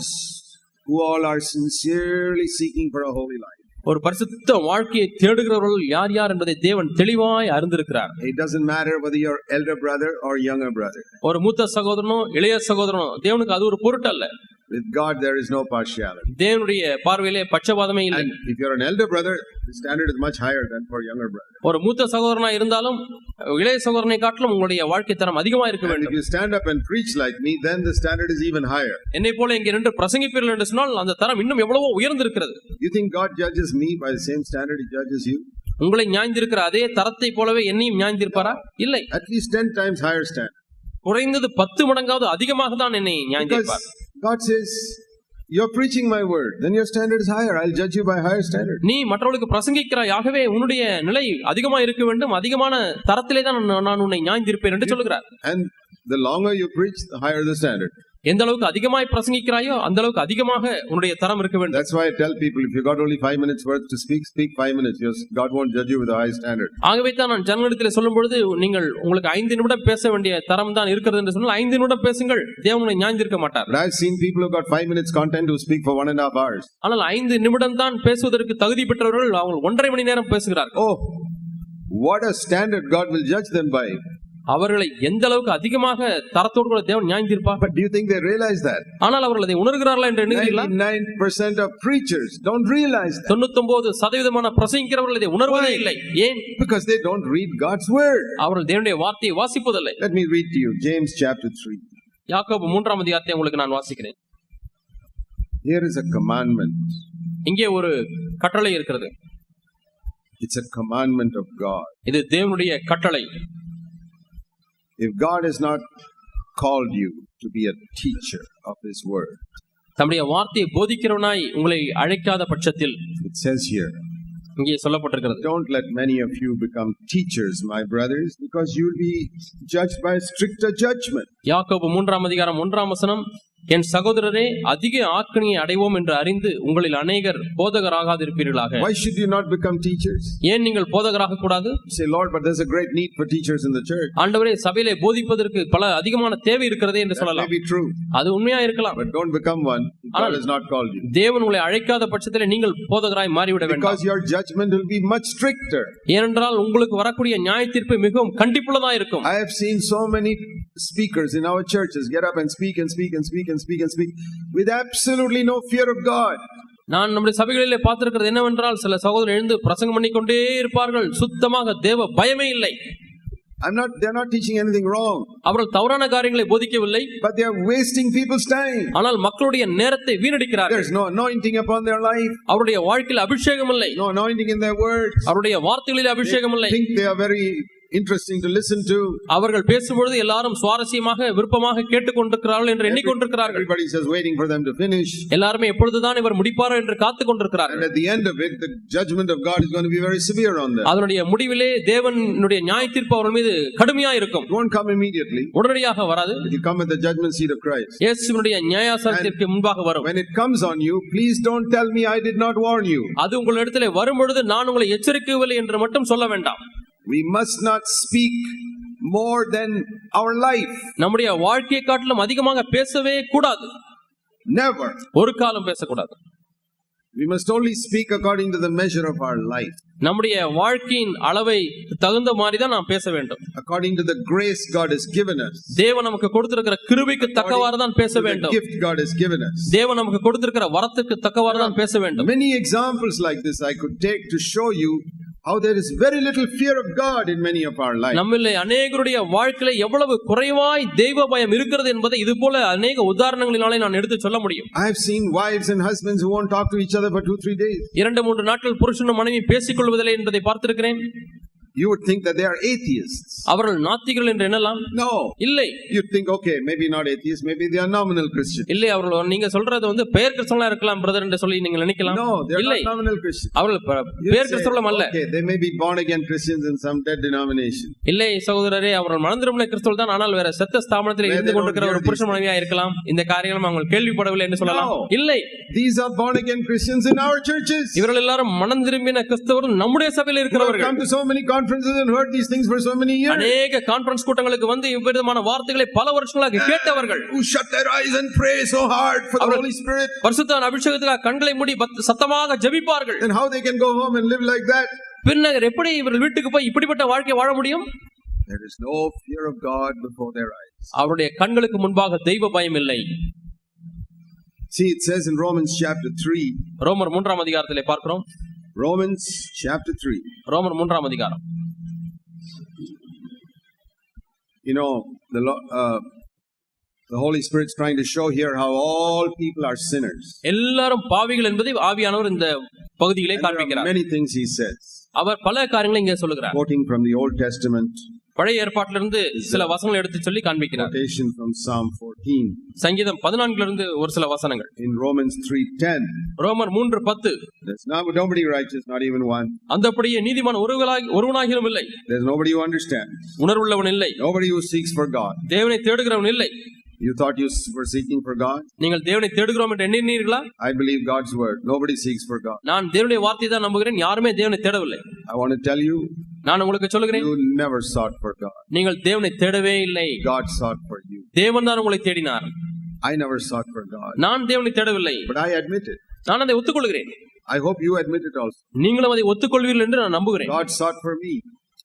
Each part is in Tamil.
those who all are sincerely seeking for a holy life. ஒரு பரிசுத்த வாழ்க்கையை தேடுகிறவர்கள் யார் யார் என்பதை தேவன் தெளிவாய் அறிந்திருக்கிறார் It doesn't matter whether you're elder brother or younger brother. ஒரு மூத்த சகோதரனோ இளைய சகோதரனோ தேவனுக்கு அது ஒரு பொருட்டல்ல With God, there is no partiality. தேவனுடைய பார்வையிலே பட்சபாதமே இல்லை And if you're an elder brother, the standard is much higher than for younger brother. ஒரு மூத்த சகோதரனா இருந்தாலும் இளைய சகோதரனை காட்டிலும் உங்களுடைய வாழ்க்கை தரம் அதிகமா இருக்க And if வேண்டும் you stand up and preach like me, then the standard is even higher. என்னை போல இங்கே நின்று பிரசங்கிப்பீர்கள் என்று சொன்னால் அந்த தரம் இன்னும் எவ்வளவோ உயர்ந்திருக்கிறது You think God judges me by the same standard He judges you? உங்களை ஞாய்ந்திருக்கிற அதே தரத்தை போலவே என்னையும் ஞாய்ந்திருப்பாரா இல்லை At least 10 times higher standard. குறைந்தது பத்து மடங்காவது அதிகமாக தான் என்னை Because ஞாய்ந்திருப்பார் God says, You're preaching my word, then your standard is higher. I'll judge you by higher standard. நீ மற்றவர்களுக்கு பிரசங்கிக்கிறாய் ஆகவே உன்னுடைய நிலை அதிகமா இருக்க வேண்டும் அதிகமான தரத்திலே தான் நான் உன்னை ஞாய்ந்திருப்பேன் என்று சொல்லுகிறார் And the longer you preach, the higher the standard. எந்த அளவுக்கு அதிகமாய் பிரசங்கிக்கிறாயோ அந்த அளவுக்கு அதிகமாக உன்னுடைய தரம் இருக்க வேண்டும் That's why I tell people if you got only five minutes worth to speak, speak five minutes. Your, God won't judge you with a high standard. ஆகவே தான் நான் ஜனங்களிடத்தில் சொல்லும் பொழுது நீங்கள் உங்களுக்கு ஐந்து நிமிடம் பேச வேண்டிய தரம் தான் இருக்கிறது என்று சொன்னால் ஐந்து நிமிடம் பேசுங்கள் தேவனை ஞாய்ந்திருக்க மாட்டார் But I've seen people who got five minutes content who speak for one and a half hours. ஆனால் ஐந்து நிமிடம் தான் பேசுவதற்கு தகுதி பெற்றவர்கள் அவங்க ஒன்றரை மணி நேரம் பேசுகிறார்கள் Oh, what a standard God will judge them by. அவர்களை எந்த அளவுக்கு அதிகமாக தரத்தோடு கூட தேவன் ஞாய்ந்திருப்பார் But do you think they realize that? ஆனால் அவர்கள் அதை உணர்கிறார்களா என்று எண்ணுகிறீர்களா 99% of preachers don't realize that தொண்ணூத்தி சதவீதமான பிரசங்கிக்கிறவர்கள் இதை உணர்வதே இல்லை ஏன் because they don't read God's word. அவர்கள் தேவனுடைய வார்த்தையை வாசிப்பதில்லை Let me read to you James chapter 3. யாக்கோபு மூன்றாம் அதிகாரத்தை உங்களுக்கு நான் வாசிக்கிறேன் Here is a commandment. இங்கே ஒரு கட்டளை இருக்கிறது It's a commandment of God. இது தேவனுடைய கட்டளை If God has not called you to be a teacher of His word, தம்முடைய வார்த்தையை போதிக்கிறவனாய் உங்களை அழைக்காத பட்சத்தில் it says here, இங்கே சொல்லப்பட்டிருக்கிறது don't let many of you become teachers, my brothers, because you'll be judged by stricter judgment. யாக்கோபு மூன்றாம் அதிகாரம் ஒன்றாம் வசனம் என் சகோதரரே அதிக ஆக்கணியை அடைவோம் என்று அறிந்து உங்களில் அநேகர் போதகராகாதிருப்பீர்களாக Why should you not become teachers? ஏன் நீங்கள் போதகராக கூடாது say, Lord, but there's a great need for teachers in the church. ஆண்டவரே சபையிலே போதிப்பதற்கு பல அதிகமான தேவை இருக்கிறதே என்று That may சொல்லலாம் be true, அது உண்மையா இருக்கலாம் but don't become one God has not called you. தேவன் உங்களை அழைக்காத பட்சத்திலே நீங்கள் போதகராய் மாறிவிட வேண்டாம் Because your judgment will be much stricter. ஏனென்றால் உங்களுக்கு வரக்கூடிய நியாய தீர்ப்பு மிகவும் கண்டிப்புள்ளதா இருக்கும் I have seen so many speakers in our churches get up and speak and speak and speak and speak and speak with absolutely no fear of God. நான் நம்முடைய சபைகளிலே பார்த்திருக்கிறது என்னவென்றால் சில சகோதரர் எழுந்து பிரசங்கம் பண்ணிக்கொண்டே இருப்பார்கள் சுத்தமாக தேவ பயமே இல்லை I'm not, they're not teaching anything wrong, அவர்கள் தவறான காரியங்களை போதிக்கவில்லை but they are wasting people's time. ஆனால் மக்களுடைய நேரத்தை வீணடிக்கிறார்கள் There's no anointing upon their life, அவருடைய வாழ்க்கையில் அபிஷேகம் இல்லை no anointing in their words. அவருடைய வார்த்தைகளில் அபிஷேகம் இல்லை Think they are very interesting to listen to. அவர்கள் பேசும்பொழுது எல்லாரும் சுவாரஸ்யமாக விருப்பமாக கேட்டுக்கொண்டிருக்கிறார்கள் என்று எண்ணிக்கொண்டிருக்கிறார்கள் Everybody's just waiting for them to finish. எல்லாருமே எப்பொழுதுதான் இவர் முடிப்பாரோ என்று காத்துக் And கொண்டிருக்கிறார்கள் at the end of it, the judgment of God is going to be very severe on them. அதனுடைய முடிவிலே தேவனுடைய நியாய தீர்ப்பு அவர்கள் மீது கடுமையா இருக்கும் It won't come immediately. உடனடியாக வராது It will come at the judgment seat of Christ. இயேசுவினுடைய நியாயாசனத்திற்கு முன்பாக வரும் When it comes on you, please don't tell me I did not warn you. அது உங்களிடத்திலே வரும் பொழுது நான் உங்களை எச்சரிக்கவில்லை என்று மட்டும் சொல்ல வேண்டாம் We must not speak more than our life. நம்முடைய வாழ்க்கையை காட்டிலும் அதிகமாக பேசவே கூடாது Never. ஒரு காலம் பேசக்கூடாது We must only speak according to the measure of our life, நம்முடைய வாழ்க்கையின் அளவை தகுந்த மாதிரி தான் நாம் பேச வேண்டும் according to the grace God has given us, தேவன் நமக்கு கொடுத்திருக்கிற கிருபைக்கு தக்கவாறு தான் பேச வேண்டும் gift God has given us. தேவன் நமக்கு கொடுத்திருக்கிற வரத்துக்கு தக்கவாறு தான் பேச வேண்டும் Many examples like this I could take to show you how there is very little fear of God in many of our lives. நம்மில் அநேகருடைய வாழ்க்கையில எவ்வளவு குறைவாய் தெய்வ பயம் இருக்கிறது என்பதை இது போல அநேக உதாரணங்களினாலே நான் எடுத்து சொல்ல முடியும் I have seen wives and husbands who won't talk to each other for two, three days. இரண்டு மூன்று நாட்கள் புருஷனும் மனைவி பேசிக் கொள்வதில்லை என்பதை பார்த்திருக்கிறேன் You would think that they are atheists. அவர்கள் நாத்திகள் என்று எண்ணலாம் No. இல்லை You'd think, okay, maybe not atheists, maybe they are nominal Christians. இல்லை அவர்கள் நீங்க சொல்றது வந்து பெயர் கிறிஸ்தவங்களா இருக்கலாம் பிரதர் என்று சொல்லி நீங்க நினைக்கலாம் No, they are இல்லை not nominal Christians. அவர்கள் பெயர் கிறிஸ்தவம் அல்ல okay, they may be born again Christians in some dead denomination. இல்லை சகோதரரே அவர்கள் மனந்திருமலை கிறிஸ்தவர்கள் தான் ஆனால் வேற செத்த ஸ்தாபனத்தில் இருந்து கொண்டிருக்கிற ஒரு புருஷ மனைவியா இருக்கலாம் இந்த காரியங்களும் அவங்க கேள்விப்படவில்லை என்று சொல்லலாம். இல்லை These are born again Christians in our churches. இவர்கள் எல்லாரும் மனம் திரும்பின கிறிஸ்தவர்கள் நம்முடைய சபையில் இருக்கிறவர்கள் come to so many conferences conferences and heard these things for so many years. அநேக கான்பரன்ஸ் கூட்டங்களுக்கு வந்து இவ்விதமான வார்த்தைகளை பல வருஷங்களாக கேட்டவர்கள் Who shut their eyes and pray so hard for the Holy Spirit. பரிசுத்தான் அபிஷேகத்துக்காக கண்களை மூடி சத்தமாக ஜெபிப்பார்கள் Then how they can go home and live like that? பின்னர் எப்படி இவர்கள் வீட்டுக்கு போய் இப்படிப்பட்ட வாழ்க்கை வாழ முடியும் There is no fear of God before their eyes. அவருடைய கண்களுக்கு முன்பாக தெய்வ பயம் இல்லை See, it says in Romans chapter 3, ரோமர் மூன்றாம் அதிகாரத்திலே பார்க்கிறோம் Romans chapter 3. ரோமர் மூன்றாம் அதிகாரம் You know, the, Lo- uh, the Holy Spirit's trying to show here how all people are sinners. எல்லாரும் பாவிகள் என்பதை ஆவியானவர் இந்த பகுதியிலே And there are காண்பிக்கிறார் many things he says, அவர் பல காரியங்களை இங்கே சொல்லுகிறார் quoting from the Old Testament, பழைய ஏற்பாட்டிலிருந்து சில வசனங்களை எடுத்து சொல்லி காண்பிக்கிறார் quotation from Psalm 14, சங்கீதம் பதினான்குல இருந்து ஒரு சில வசனங்கள் in Romans 3:10. ரோமர் மூன்று பத்து There's not, nobody righteous, not even one. அந்தப்படியே நீதிமான் ஒருவராக ஒருவனாகிலும் இல்லை There's nobody who understands. உணர்வுள்ளவன் இல்லை Nobody who seeks for God. தேவனை தேடுகிறவன் இல்லை You thought you were seeking for God? நீங்கள் தேவனை தேடுகிறோம் என்று எண்ணினீர்களா I believe God's word. Nobody seeks for God. நான் தேவனுடைய வார்த்தையை தான் நம்புகிறேன் யாருமே தேவனை தேடவில்லை I want to tell you, நான் உங்களுக்கு சொல்லுகிறேன் you never sought for God. நீங்கள் தேவனை தேடவே இல்லை God sought for you. தேவன் தான் உங்களை தேடினார் I never sought for God. நான் தேவனை தேடவில்லை But I admit it. நான் அதை ஒத்துக்கொள்கிறேன் I hope you admit it also. நீங்களும் அதை ஒத்துக்கொள்வீர்கள் என்று நான் நம்புகிறேன் God sought for me.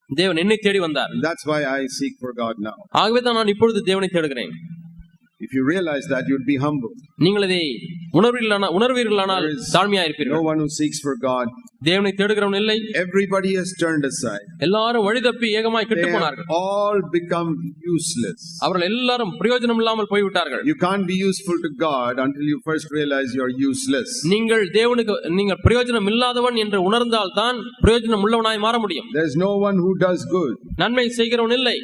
தேவன் என்னை தேடி வந்தார் that's why I seek for God now. ஆகவே தான் நான் இப்பொழுது தேவனை தேடுகிறேன் If you realize that, you'd be humble. நீங்கள் இதை உணர்வீர்களானால் உணர்வீர்களானால் தாழ்மையா No one who seeks for God. தேவனை தேடுகிறவன் இல்லை Everybody has turned aside. எல்லாரும் வழி தப்பி ஏகமாய் கெட்டு போனார்கள் all become useless. அவர்கள் எல்லாரும் பிரயோஜனம் இல்லாமல் போய்விட்டார்கள் You can't be useful to God until you first realize you're useless. நீங்கள் தேவனுக்கு நீங்கள் பிரயோஜனம் இல்லாதவன் என்று உணர்ந்தால் தான் பிரயோஜனம் உள்ளவனாய் மாற முடியும் There's no one who does good. நன்மை செய்கிறவன் இல்லை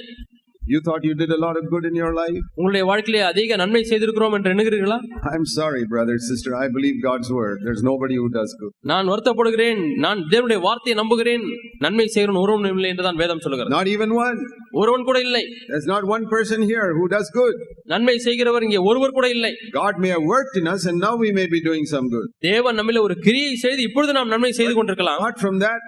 You thought you did a lot of good in your life? உங்களுடைய வாழ்க்கையிலே அதிக நன்மை செய்திருக்கிறோம் என்று எண்ணுகிறீர்களா I'm sorry, brother, sister. I believe God's word. There's nobody who does good. நான் வருத்தப்படுகிறேன் நான் தேவனுடைய வார்த்தையை நம்புகிறேன் நன்மை செய்கிறவன் ஒருவன் இல்லை என்று தான் வேதம் சொல்லுகிறது Not even one. ஒருவன் கூட இல்லை There's not one person here who does good. நன்மை செய்கிறவர் இங்கே ஒருவர் கூட இல்லை God may have worked in us and now we may be doing some good. தேவன் நம்மில ஒரு கிரியை செய்து இப்பொழுது நாம் நன்மை செய்து கொண்டிருக்கலாம் Apart from that,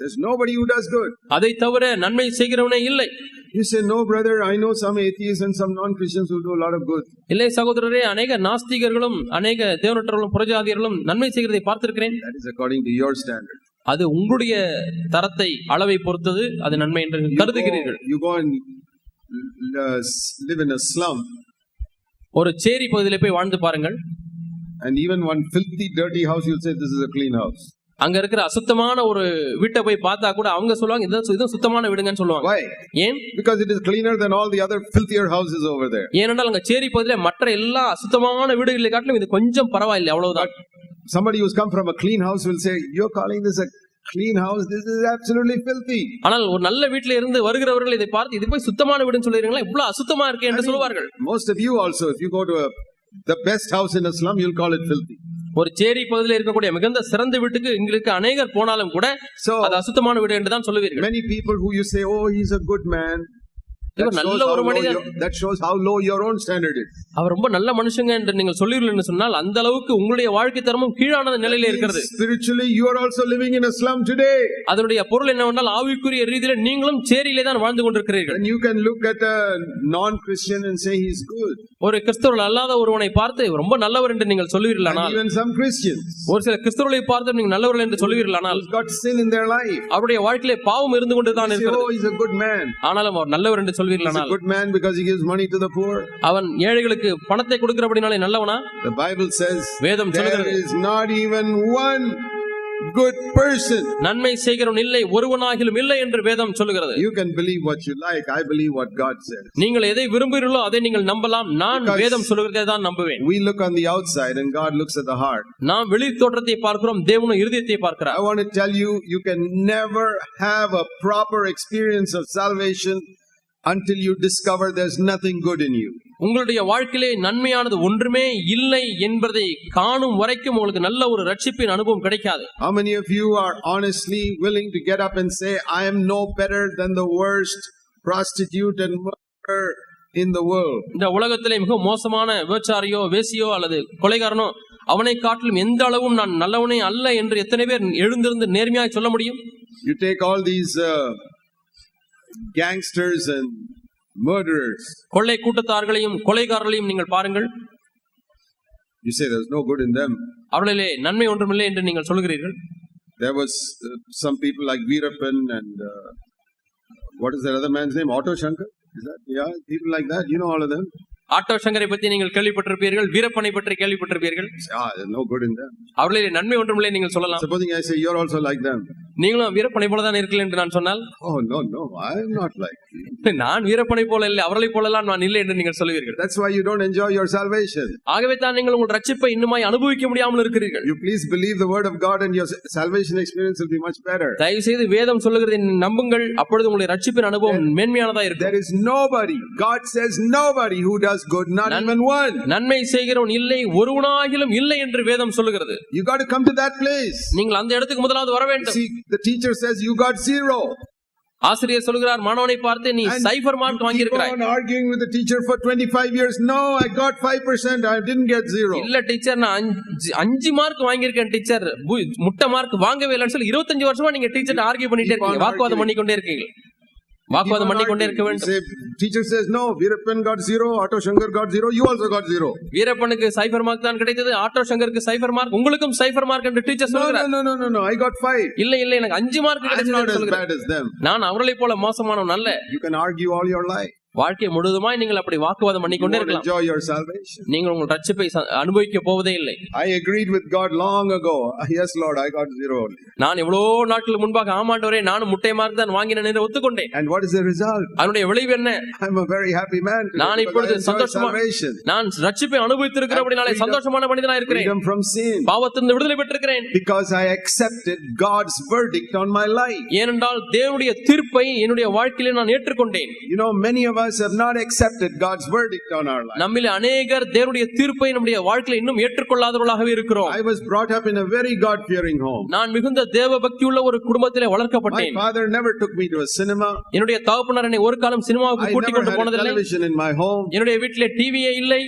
there's nobody who does good. அதை தவிர நன்மை செய்கிறவனே இல்லை You say, no, brother, I know some atheists and some non-Christians who do a lot of good. இல்லை சகோதரரே அநேக நாஸ்திகர்களும் அநேக தேவனற்றவர்களும் புரஜாதியர்களும் நன்மை செய்கிறதை பார்த்திருக்கிறேன் That is according to your standard. அது உங்களுடைய தரத்தை அளவை பொறுத்தது அது நன்மை என்று கருதுகிறீர்கள் go, you go and uh, live in a slum ஒரு சேரி பகுதியிலே போய் வாழ்ந்து பாருங்கள் and even one filthy, dirty house, you'll say, this is a clean house. அங்க இருக்கிற அசுத்தமான ஒரு வீட்டை போய் பார்த்தா கூட அவங்க சொல்லுவாங்க இதுதான் இதுதான் சுத்தமான வீடுங்கன்னு சொல்லுவாங்க? ஏன் Because it is cleaner than all the other filthier houses over there. ஏனென்றால் அங்க சேரி பகுதியில மற்ற எல்லா அசுத்தமான வீடுகளை காட்டிலும் இது கொஞ்சம் பரவாயில்லை அவ்வளவுதான் Somebody who's come from a clean house will say, You're calling this a clean house? This is absolutely filthy. ஆனால் ஒரு நல்ல வீட்டில இருந்து வருகிறவர்கள் இதை பார்த்து இது போய் சுத்தமான வீடுன்னு சொல்லுறீங்களா இவ்வளவு அசுத்தமா இருக்கு என்று சொல்லுவார்கள் Most of you also, if you go to a, the best house in a slum, you'll call it filthy. ஒரு சேரி பகுதியில் இருக்கக்கூடிய மிகுந்த சிறந்த வீட்டுக்கு இங்களுக்கு அநேகர் போனாலும் கூட அது அசுத்தமான வீடு என்று தான் சொல்லுவீர்கள் many people who you say, Oh, he's a good man. இவர் நல்ல ஒரு மனிதன் your, that shows how low your own standard is. அவர் ரொம்ப நல்ல மனுஷங்க என்று நீங்கள் சொல்லுவீர்கள் என்று சொன்னால் அந்த அளவுக்கு உங்களுடைய வாழ்க்கை தரமும் கீழான நிலையில இருக்கிறது Spiritually, you are also living in a slum today. அதனுடைய பொருள் என்னவென்றால் ஆவிக்குரிய ரீதியில நீங்களும் சேரியிலே தான் வாழ்ந்து கொண்டிருக்கிறீர்கள் And you can look at a non-Christian and say he's good. ஒரு கிறிஸ்தவர்கள் அல்லாத ஒருவனை பார்த்து ரொம்ப நல்லவர் என்று நீங்கள் சொல்லுவீர்களானால் even some Christians ஒரு சில கிறிஸ்தவர்களை பார்த்து நீங்கள் நல்லவர்கள் என்று சொல்லுவீர்களானால் got sin in their life. அவருடைய வாழ்க்கையிலே பாவம் இருந்து கொண்டு தான் இருக்கிறது oh, he's a good man. ஆனாலும் அவர் நல்லவர் என்று சொல்வீர்களானால் good man because he gives money to the poor. அவன் ஏழைகளுக்கு பணத்தை கொடுக்கிறபடினாலே நல்லவனா The Bible says வேதம் there சொல்லுகிறது is not even one good person. நன்மை செய்கிறவன் இல்லை ஒருவனாகிலும் இல்லை என்று வேதம் சொல்லுகிறது You can believe what you like. I believe what God says. நீங்கள் எதை விரும்புகிறீர்களோ அதை நீங்கள் நம்பலாம் நான் வேதம் சொல்லுகிறதை தான் நம்புவேன் We look on the outside and God looks at the heart. நாம் வெளி தோற்றத்தை பார்க்கிறோம் தேவனும் இருதயத்தை I பார்க்கிறார் want to tell you, you can never have a proper experience of salvation until you discover there's nothing good in you. உங்களுடைய வாழ்க்கையிலே நன்மையானது ஒன்றுமே இல்லை என்பதை காணும் வரைக்கும் உங்களுக்கு நல்ல ஒரு ரட்சிப்பின் அனுபவம் கிடைக்காது How many of you are honestly willing to get up and say, I am no better than the worst prostitute and murderer in the world? இந்த உலகத்திலே மிக மோசமான விபச்சாரியோ வேசியோ அல்லது கொலைகாரனோ அவனை காட்டிலும் எந்த அளவும் நான் நல்லவனே அல்ல என்று எத்தனை பேர் எழுந்திருந்து நேர்மையாய் சொல்ல முடியும் You take all these uh, gangsters and murderers. கொள்ளை கூட்டத்தார்களையும் கொலைகாரர்களையும் நீங்கள் பாருங்கள் You say there's no good in them. அவர்களிலே நன்மை ஒன்றுமில்லை என்று நீங்கள் சொல்கிறீர்கள் There was uh, some people like Veerapan and uh, what is that other man's name? Otto Shankar? Is that yeah? People like that. You know all of them. Auto சங்கரை பற்றி நீங்கள் கேள்விப்பட்டிருப்பீர்கள் வீரப்பனை பற்றி கேள்விப்பட்டிருப்பீர்கள் in them. அவர்களிலே நன்மை ஒன்றுமில்லை நீங்கள் சொல்லலாம் Supposing I say you're also like them. நீங்களும் வீரப்பனை போல தான் இருக்கீர்கள் என்று நான் சொன்னால் Oh no, no, I'm not like you. நான் வீரப்பனை போல இல்லை அவர்களைப் போலலாம் நான் இல்லை என்று நீங்கள் சொல்லுவீர்கள் That's why you don't enjoy your salvation. ஆகவே தான் நீங்கள் உங்கள் ரட்சிப்பை இன்னுமாய் அனுபவிக்க முடியாமல் இருக்கிறீர்கள் You please believe the word of God and your salvation experience will be much better. தயவு செய்து வேதம் சொல்லுகிறதை நம்புங்கள் அப்பொழுது உங்களுடைய ரட்சிப்பின் அனுபவம் மேன்மையானதா இருக்கும் There is nobody, God says nobody who does good, not None. even one. நன்மை செய்கிறவன் இல்லை ஒருவனாகிலும் இல்லை என்று வேதம் சொல்லுகிறது You got to come to that place. நீங்கள் அந்த இடத்துக்கு முதலாவது வர வேண்டும் See, the teacher says you got zero. ஆசிரியர் சொல்கிறார் மாணவனை பார்த்து நீ சைபர் மார்க் you keep வாங்கியிருக்கிறாய் on arguing with the teacher for 25 years. No, I got 5%. I didn't get zero. இல்ல டீச்சர் நான் அஞ்சு அஞ்சு மார்க் வாங்கியிருக்கேன் டீச்சர் பு- முட்டை மார்க் வாங்கவே இல்லைன்னு சொல்லி இருபத்தஞ்சு வருஷமா நீங்க டீச்சர் ஆர்கியூ பண்ணிட்டே இருக்கீங்க வாக்குவாதம். பண்ணிக்கொண்டே இருக்கீங்க வாக்குவாதம் பண்ணிக்கொண்டே arguing. இருக்க வேண்டும் teacher says no, Veerapan got zero, Otto Shankar got zero, you also got zero. வீரப்பனுக்கு சைபர் மார்க் தான் கிடைத்தது ஆட்டோ சங்கருக்கு சைபர் மார்க் உங்களுக்கும் சைபர் மார்க் என்று டீச்சர் சொல்கிறார் no, no, no, no, I got five. இல்ல இல்ல எனக்கு அஞ்சு மார்க் I'm கிடைச்சது. நான் அவர்களைப் போல மோசமானவன் அல்ல You can argue all your life. வாழ்க்கை முழுதுமாய் நீங்கள் அப்படி வாக்குவாதம் You பண்ணிக்கொண்டே won't இருக்கலாம் enjoy your salvation. நீங்கள் உங்கள் ரட்சிப்பை ச- அனுபவிக்க போவதே இல்லை I agreed with God long ago. Yes, Lord, I got zero only. நான் எவ்வளோ நாட்கள் முன்பாக ஆமாண்டவரே நானும் முட்டை மார்க் தான் வாங்கினேன் என்று ஒத்துக்கொண்டேன் And what is the result? அதனுடைய விளைவு என்ன I'm a very happy man. today நான் because இப்பொழுது I enjoy சந்தோஷமா salvation. நான் ரட்சிப்பை அனுபவித்திருக்கிறபடினாலே சந்தோஷமான மனிதனா இருக்கிறேன் Freedom from sin. பாவத்திலிருந்து விடுதலை பெற்றிருக்கிறேன் Because I accepted God's verdict on my life. ஏனென்றால் தேவனுடைய தீர்ப்பை என்னுடைய வாழ்க்கையிலே நான் ஏற்றுக்கொண்டேன் You know, many of us have not accepted God's verdict on our life. நம்மில் அநேகர் தேவனுடைய தீர்ப்பை நம்முடைய வாழ்க்கையில இன்னும் ஏற்றுக்கொள்ளாதவர்களாகவே இருக்கிறோம் I was brought up in a very God fearing home. நான் மிகுந்த தேவ பக்தியுள்ள ஒரு குடும்பத்திலே My வளர்க்கப்பட்டேன் father never took me to a cinema. என்னுடைய தகப்பனார் என்னை ஒரு காலம் சினிமாவுக்கு கூட்டிக் never கொண்டு போனதில்லை television in my home. என்னுடைய வீட்டிலே டிவியே இல்லை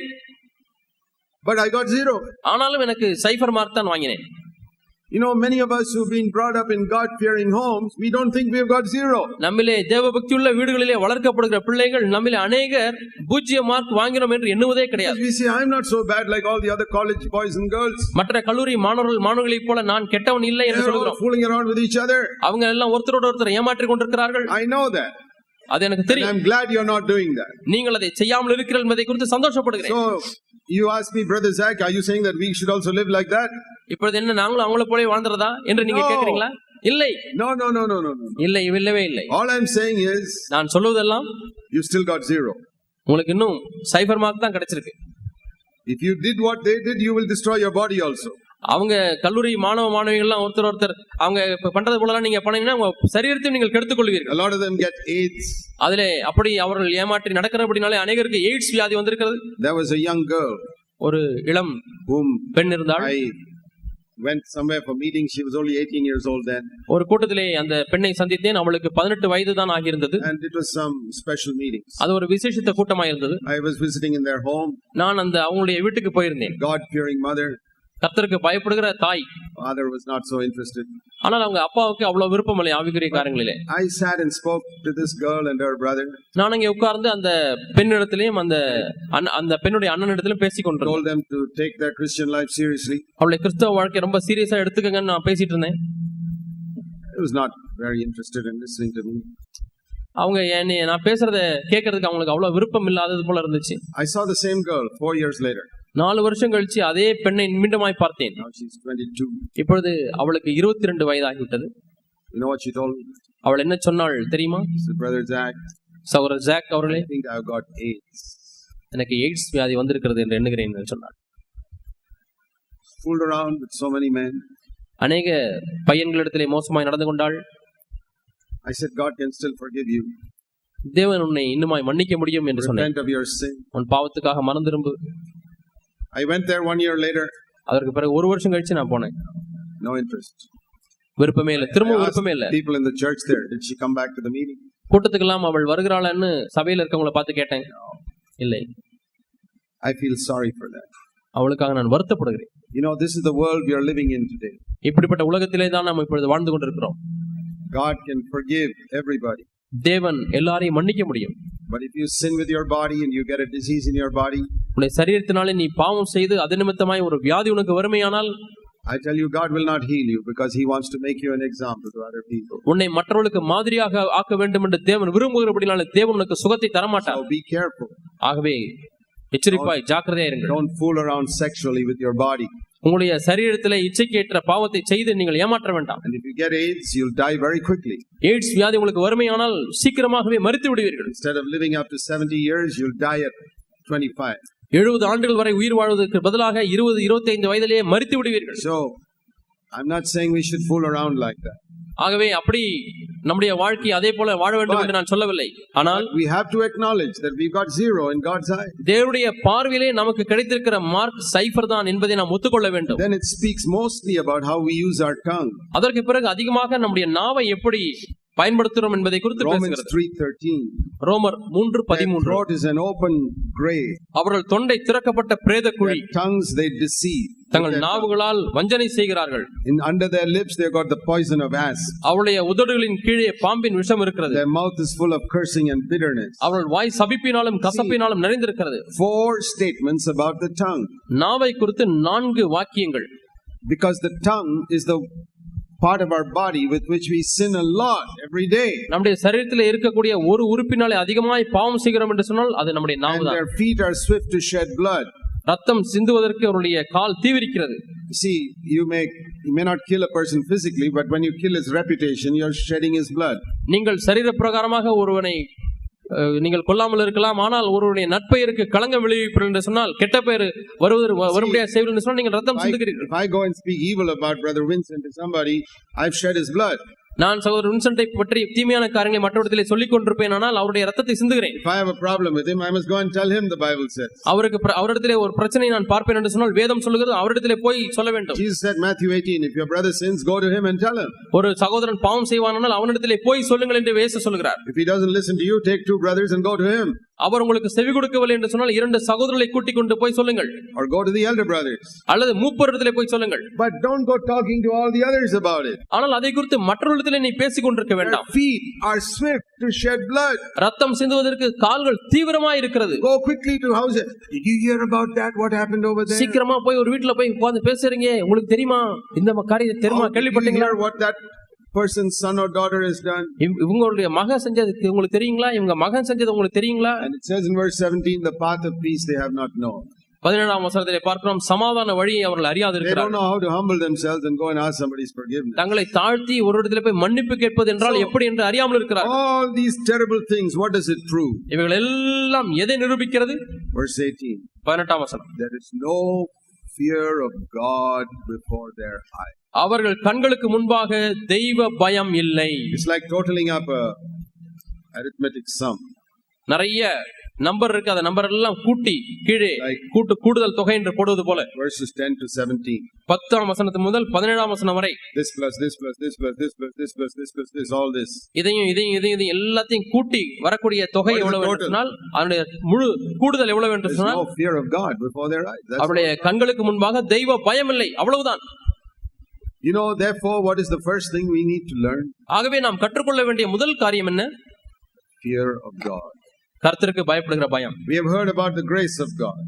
But I got zero. ஆனாலும் எனக்கு சைஃபர் மார்க் தான் வாங்கினேன் You know, many of us who've been brought up in God fearing homes, we don't think we've got zero. நம்மிலே தேவ பக்தியுள்ள வீடுகளிலே வளர்க்கப்படுகிற பிள்ளைகள் நம்மிலே அநேகர் பூஜ்ய மார்க் வாங்கினோம் என்று எண்ணுவதே கிடையாது We say, I'm not so bad like all the other college boys and girls. மற்ற கல்லூரி மாணவர்கள் மாணவர்களைப் போல நான் கெட்டவன் இல்லை என்று சொல்கிறோம் fooling around with each other. அவங்க எல்லாம் ஒருத்தரோட ஒருத்தர் ஏமாற்றிக் கொண்டிருக்கிறார்கள் I know that. அது எனக்கு தெரியும் you're not doing that. நீங்கள் அதை செய்யாமல் இருக்கிறீர்கள் என்பதை குறித்து சந்தோஷப்படுகிறேன் You ask me, Brother Zach, are you saying that we should also live like that? இப்பொழுது என்ன நாங்களும் அவங்கள போல வாழ்ந்துறதா என்று நீங்க. கேக்குறீங்களா இல்லை No, no, no, no, no, no. இல்லை இல்லவே இல்லை All I'm saying is, நான் சொல்லுவதெல்லாம் you still got zero. உங்களுக்கு இன்னும் சைபர் மார்க் தான் கிடைச்சிருக்கு If you did what they did, you will destroy your body also. அவங்க கல்லூரி மாணவ மாணவிகள்லாம் ஒருத்தர் ஒருத்தர் அவங்க பண்றது போலலாம் நீங்க பண்ணீங்கன்னா உங்க சரீரத்தையும் நீங்கள் கெடுத்துக் கொள்வீர்கள் lot of them get AIDS. அதிலே அப்படி அவர்கள் ஏமாற்றி நடக்கிறபடினாலே அநேகருக்கு எய்ட்ஸ் வியாதி வந்திருக்கிறது There was a young girl ஒரு இளம் whom பெண் இருந்தால் I went somewhere for meeting. She was only 18 years old then. ஒரு கூட்டத்திலே அந்த பெண்ணை சந்தித்தேன் அவளுக்கு பதினெட்டு வயது தான் ஆகியிருந்தது And it was some special meetings. அது ஒரு விசேஷித்த கூட்டமா இருந்தது I was visiting in their home. நான் அந்த அவங்களுடைய வீட்டுக்கு போயிருந்தேன் God fearing mother. கர்த்தருக்கு பயப்படுகிற தாய் Father was not so interested. ஆனால் அவங்க அப்பாவுக்கு அவ்வளவு விருப்பம் இல்லை ஆவிக்குரிய காரியங்களிலே I sat and spoke to this girl and her brother. நான் அங்கே உட்கார்ந்து அந்த பெண்ணிடத்திலையும் அந்த அந்த பெண்ணுடைய அண்ணனிடத்திலும் பேசிக் கொண்டிருந்தேன் Told them to take their Christian life seriously. அவளுடைய கிறிஸ்தவ வாழ்க்கை ரொம்ப சீரியஸா எடுத்துக்கங்கன்னு நான் பேசிட்டு இருந்தேன் He was not very interested in listening to me. அவங்க என்னை நான் பேசுறத கேட்கறதுக்கு அவங்களுக்கு அவ்வளவு விருப்பம் இல்லாதது போல இருந்துச்சு I saw the same girl four years later. நாலு வருஷம் கழிச்சு அதே பெண்ணை மீண்டுமாய் பார்த்தேன் Now she's 22. இப்பொழுது அவளுக்கு இருபத்தி ரெண்டு வயதாகிவிட்டது? அவள் என்ன சொன்னாள் தெரியுமா சகோதரர் ஜாக் அவர்களே. எனக்கு எய்ட்ஸ் வியாதி வந்திருக்கிறது என்று எண்ணுகிறேன் என்று சொன்னாள் Fooled around with so many men. அநேக பையன்களிடத்திலே மோசமாய் நடந்து கொண்டாள் I said, God can still forgive you. தேவன் உன்னை இன்னுமாய் மன்னிக்க முடியும் என்று சொன்னேன். உன் பாவத்துக்காக மனம் திரும்பு I went there one year later. அதற்கு பிறகு ஒரு வருஷம் கழிச்சு நான் போனேன் No interest. விருப்பமே இல்லை asked விருப்பமே இல்லை people in the church there, did she come back to the meeting? கூட்டத்துக்கெல்லாம் அவள் வருகிறாளான்னு சபையில இருக்கவங்கள பார்த்து கேட்டேன் இல்லை I feel sorry for that. அவளுக்காக நான் வருத்தப்படுகிறேன் You know, this is the world we are living in today. இப்படிப்பட்ட உலகத்திலே தான் நாம் இப்பொழுது வாழ்ந்து கொண்டிருக்கிறோம் God can forgive everybody. தேவன் எல்லாரையும் மன்னிக்க முடியும் But if you sin with your body and you get a disease in your body, உன்னை சரீரத்தினாலே நீ பாவம் செய்து அது நிமித்தமாய் ஒரு வியாதி உனக்கு வறுமையானால் I tell you, God will not heal you because He wants to make you an example to other people. உன்னை மற்றவர்களுக்கு மாதிரியாக ஆக்க வேண்டும் என்று தேவன் விரும்புகிறபடினாலே தேவன் உனக்கு சுகத்தை தரமாட்டார் So be careful. ஆகவே எச்சரிப்பாய் ஜாக்கிரதையா இருங்கள் Don't fool around sexually with your body. உங்களுடைய சரீரத்திலே இச்சைக்கேற்ற பாவத்தை செய்து நீங்கள் ஏமாற்ற வேண்டாம் And if you get AIDS, you'll die very quickly. AIDS வியாதி உங்களுக்கு வறுமையானால் சீக்கிரமாகவே மறித்து விடுவீர்கள் Instead of living up to 70 years, you'll die at 25. எழுபது ஆண்டுகள் வரை உயிர் வாழ்வதற்கு பதிலாக இருபது இருபத்தி ஐந்து வயதிலேயே மறித்து விடுவீர்கள் So, I'm not saying we should fool around like that. ஆகவே அப்படி நம்முடைய வாழ்க்கை அதே போல வாழ வேண்டும் என்று நான் சொல்லவில்லை ஆனால் We have to acknowledge that we've got zero in God's eye. தேவனுடைய பார்வையிலே நமக்கு கிடைத்திருக்கிற மார்க் சைஃபர் தான் என்பதை நாம் ஒத்துக்கொள்ள வேண்டும் Then it speaks mostly about how we use our tongue. அதற்கு பிறகு அதிகமாக நம்முடைய நாவை எப்படி பயன்படுத்துகிறோம் என்பதை குறித்து Romans பேசுகிறது 3.13. ரோமர் மூன்று பதிமூன்று throat is an open grave. அவர்கள் தொண்டை திறக்கப்பட்ட பிரேத குழி tongues they deceive. தங்கள் நாவுகளால் வஞ்சனை செய்கிறார்கள் In under their lips they got the poison of asp. அவளுடைய உதடுகளின் கீழே பாம்பின் விஷம் இருக்கிறது Their mouth is full of cursing and bitterness. அவர்கள் வாய் சபிப்பினாலும் கசப்பினாலும் நிறைந்திருக்கிறது Four statements about the tongue. நாவை குறித்து நான்கு வாக்கியங்கள் Because the tongue is the part of our body with which we sin a lot every day. நம்முடைய சரீரத்தில் இருக்கக்கூடிய ஒரு உறுப்பினாலே அதிகமாய் பாவம் செய்கிறோம் என்று சொன்னால் அது நம்முடைய நாவு தான் their feet are swift to shed blood. ரத்தம் சிந்துவதற்கு அவருடைய கால் தீவிரிக்கிறது See, you may you may not kill a person physically, but when you kill his reputation, you're shedding his blood. நீங்கள் சரீர பிரகாரமாக ஒருவனை நீங்கள் கொல்லாமல் இருக்கலாம் ஆனால் ஒருவருடைய நட்பெயருக்கு களங்கம் விளைவிப்பீர்கள் என்று சொன்னால் கெட்ட பெயர் வருவது வரும்படியாக செய்வீர்கள் என்று சொன்னால் நீங்கள் ரத்தம் சிந்துகிறீர்கள் if I go and speak evil about Brother Vincent to somebody, I've shed his blood. நான் சகோதரர் வின்சென்ட்டை பற்றி தீமையான காரியங்களை மற்றவர்களிடத்திலே சொல்லிக் கொண்டிருப்பேன் ஆனால் அவருடைய ரத்தத்தை சிந்துகிறேன் If I have a problem with him, I must go and tell him, the Bible says. அவருக்கு அவரிடத்திலே ஒரு பிரச்சனை நான் பார்ப்பேன் என்று சொன்னால் வேதம் சொல்லுகிறது அவரிடத்திலே போய் சொல்ல வேண்டும் Jesus said, Matthew 18, if your brother sins, go to him and tell him. ஒரு சகோதரன் பாவம் செய்வானால் அவனிடத்திலே போய் சொல்லுங்கள் என்று வேச சொல்லுகிறார் If he doesn't listen to you, take two brothers and go to him. அவர் உங்களுக்கு செவி கொடுக்கவில்லை என்று சொன்னால் இரண்டு சகோதரர்களை கூட்டிக் கொண்டு போய் சொல்லுங்கள் Or go to the elder brothers. அல்லது மூப்பரிடத்திலே போய் சொல்லுங்கள் But don't go talking to all the others about it. ஆனால் அதை குறித்து மற்றவர்களிடத்திலே நீ பேசிக் கொண்டிருக்க வேண்டாம் feet are swift to shed blood. ரத்தம் சிந்துவதற்கு கால்கள் தீவிரமா இருக்கிறது Go quickly to houses. Did you hear about that? What happened over there? சீக்கிரமா போய் ஒரு வீட்டுல போய் உட்கார்ந்து பேசுறீங்க உங்களுக்கு தெரியுமா இந்த காரியத்தை தெரியுமா you கேள்விப்பட்டீங்களா what that person's son or daughter has done? இவ- இவங்களுடைய மகன் செஞ்சது உங்களுக்கு தெரியுங்களா இவங்க மகன் செஞ்சது உங்களுக்கு தெரியுங்களா And it says in verse 17, the path of peace they have not known. பதினேழாம் வசனத்திலே பார்க்கிறோம் சமாதான வழியை அவர்கள் அறியாது இருக்கிறார்கள். தங்களை தாழ்த்தி ஒரு இடத்துல போய் மன்னிப்பு கேட்பது என்றால் எப்படி என்று அறியாமல் இருக்கிறார்கள் All these terrible things, what does it prove? இவைகள் எல்லாம் எதை நிரூபிக்கிறது Verse 18, பதினெட்டாம் வசனம் there is no fear of God before their eyes. அவர்கள் கண்களுக்கு முன்பாக தெய்வ பயம் இல்லை It's like totaling up a arithmetic sum. நிறைய நம்பர் இருக்கு அந்த நம்பர் எல்லாம் கூட்டி கீழே கூட்டு கூடுதல் தொகை என்று போடுவது போல Verses 10 to 17. பத்தாம் வசனத்து முதல் பதினேழாம் வசனம் வரை This plus this plus this plus this plus this plus this plus this, all this. இதையும் இதையும் இதையும் இதையும் எல்லாத்தையும் கூட்டி வரக்கூடிய தொகை எவ்வளவு என்று? சொன்னால் அதனுடைய முழு கூடுதல் எவ்வளவு என்று சொன்னால் no fear of God before their eyes. அவருடைய கண்களுக்கு முன்பாக தெய்வ பயம் இல்லை அவ்வளவுதான் You know, therefore, what is the first thing we need to learn? ஆகவே நாம் கற்றுக்கொள்ள வேண்டிய முதல் காரியம் என்ன Fear of God. கர்த்தருக்கு பயப்படுகிற பயம் We have heard about the grace of God.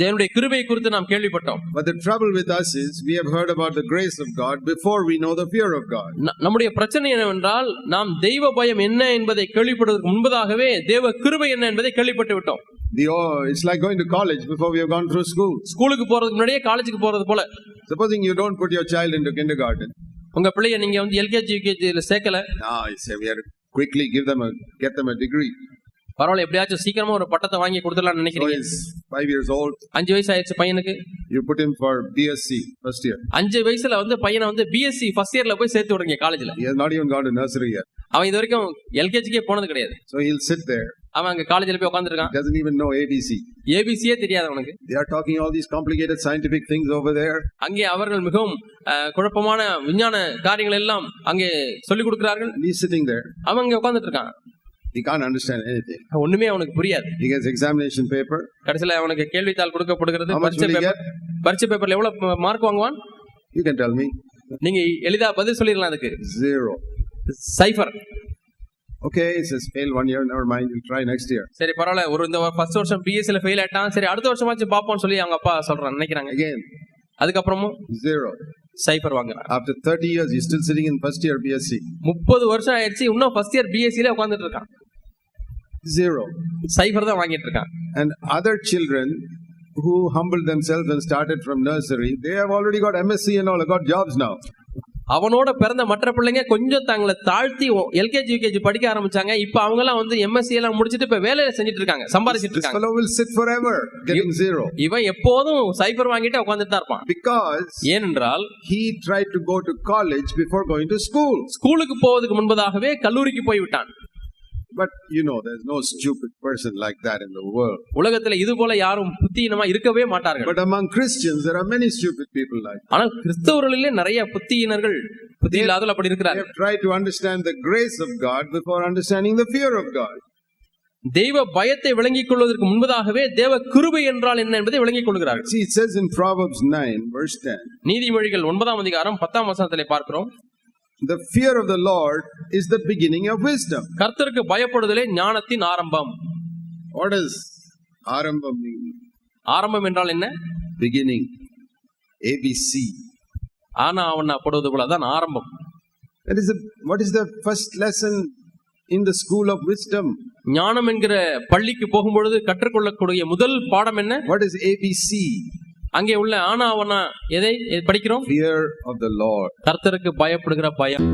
தேவனுடைய கிருபை குறித்து நாம் கேள்விப்பட்டோம் But the trouble with us is we have heard about the grace of God before we know the fear of God. நம்முடைய பிரச்சனை என்னவென்றால் நாம் தெய்வ பயம் என்ன என்பதை கேள்விப்படுவதற்கு முன்பதாகவே தேவ கிருபை என்ன என்பதை கேள்விப்பட்டு விட்டோம் The, oh, it's like going to college before we have gone through school. ஸ்கூலுக்கு போறதுக்கு முன்னாடியே காலேஜுக்கு போறது போல Supposing you don't put your child into kindergarten. உங்க பிள்ளைய நீங்க வந்து எல்கேஜி யூகேஜில சேர்க்கல Now you say we have to quickly give them a get them a degree. பரவாயில்ல எப்படியாச்சும் சீக்கிரமா ஒரு பட்டத்தை வாங்கி கொடுத்துடலாம்னு நினைக்கிறீங்க. அஞ்சு வயசு ஆயிடுச்சு பையனுக்கு You put him for BSc first year. அஞ்சு வயசுல வந்து பையனை வந்து பிஎஸ்சி ஃபர்ஸ்ட் இயர்ல போய் சேர்த்து விடுறீங்க காலேஜ்ல not even gone to nursery yet. அவன் இது வரைக்கும் எல்கேஜிக்கே போனது கிடையாது So he'll sit there. அவன் அங்க காலேஜ்ல போய் உட்காந்துருக்கான் Doesn't even know ABC. ஏபிசியே தெரியாது அவனுக்கு They are talking all these complicated scientific things over there. அங்கே அவர்கள் மிகவும் குழப்பமான விஞ்ஞான காரியங்கள் எல்லாம் அங்கே சொல்லிக் கொடுக்கிறார்கள் he's sitting there. அவன் அங்க உட்கார்ந்துட்டு இருக்கான் He can't understand anything. ஒண்ணுமே அவனுக்கு புரியாது He gets examination paper. கடைசியில அவனுக்கு கேள்வித்தாள் கொடுக்கப்படுகிறது பரீட்சை பேப்பர்? பரீட்சை பேப்பர்ல எவ்வளவு மார்க் வாங்குவான் You can tell me. நீங்க எளிதா பதில் சொல்லிடலாம் அதுக்கு Zero. Cipher he says fail one year, never mind, you'll try next year. சரி பரவாயில்ல ஒரு இந்த ஃபர்ஸ்ட் வருஷம் பிஎஸ்சில ஃபெயில் ஆயிட்டான் சரி அடுத்த வருஷமாச்சும் பாப்போம்னு சொல்லி அவங்க அப்பா சொல்றாங்க நினைக்கிறாங்க அதுக்கப்புறமும் zero. சைஃபர் வாங்குறான் After 30 years, he's still sitting in first year BSc. முப்பது வருஷம் ஆயிடுச்சு இன்னும் ஃபர்ஸ்ட் இயர் பிஎஸ்சில உட்காந்துட்டு இருக்கான் Zero. சைஃபர் தான் வாங்கிட்டு இருக்கான் And other children who humbled themselves and started from nursery, they have already got MSc and all, got jobs now. அவனோட பிறந்த மற்ற பிள்ளைங்க கொஞ்சம் தங்களை தாழ்த்தி எல்கேஜி யூகேஜி படிக்க ஆரம்பிச்சாங்க. இப்ப அவங்க எல்லாம் வந்து எம்எஸ்சி எல்லாம் முடிச்சிட்டு இப்ப வேலையில செஞ்சுட்டு இருக்காங்க. சம்பாதிச்சிட்டு இருக்காங்க. இவன் எப்போதும் சைபர் வாங்கிட்டு உட்காந்துட்டு தான் இருப்பான். Because ஏனென்றால் he tried to go to college before going to school. ஸ்கூலுக்கு போவதுக்கு முன்பதாகவே கல்லூரிக்கு போய் விட்டான் But you know, there's no stupid person like that in the world. உலகத்துல இது போல யாரும் புத்தியினமா இருக்கவே மாட்டார்கள் But among Christians, there are many stupid people like. ஆனால் கிறிஸ்தவர்களிலே நிறைய புத்தியினர்கள் புத்தி இல்லாதவர்கள் அப்படி இருக்கிறார்கள் tried to understand the grace of God before understanding the fear of God. தெய்வ பயத்தை விளங்கிக் கொள்வதற்கு முன்பதாகவே தேவ கிருபை என்றால் என்ன என்பதை விளங்கிக் கொள்கிறார்கள் See, it says in Proverbs 9, verse 10, நீதிமொழிகள் ஒன்பதாம் அதிகாரம் பத்தாம் வசனத்திலே பார்க்கிறோம் the fear of the Lord is the beginning of wisdom. கர்த்தருக்கு பயப்படுதலே ஞானத்தின் ஆரம்பம் What does Arambam mean? ஆரம்பம் என்றால் என்ன Beginning. ABC. ஆனா அவன் படுவது போலதான் ஆரம்பம் That is the, what is the first lesson in the school of wisdom? ஞானம் என்கிற பள்ளிக்கு போகும்பொழுது கற்றுக்கொள்ளக்கூடிய முதல் பாடம் என்ன What is ABC? அங்கே உள்ள ஆனா அவனா எதை படிக்கிறோம் Fear of the Lord. கர்த்தருக்கு பயப்படுகிற பயம்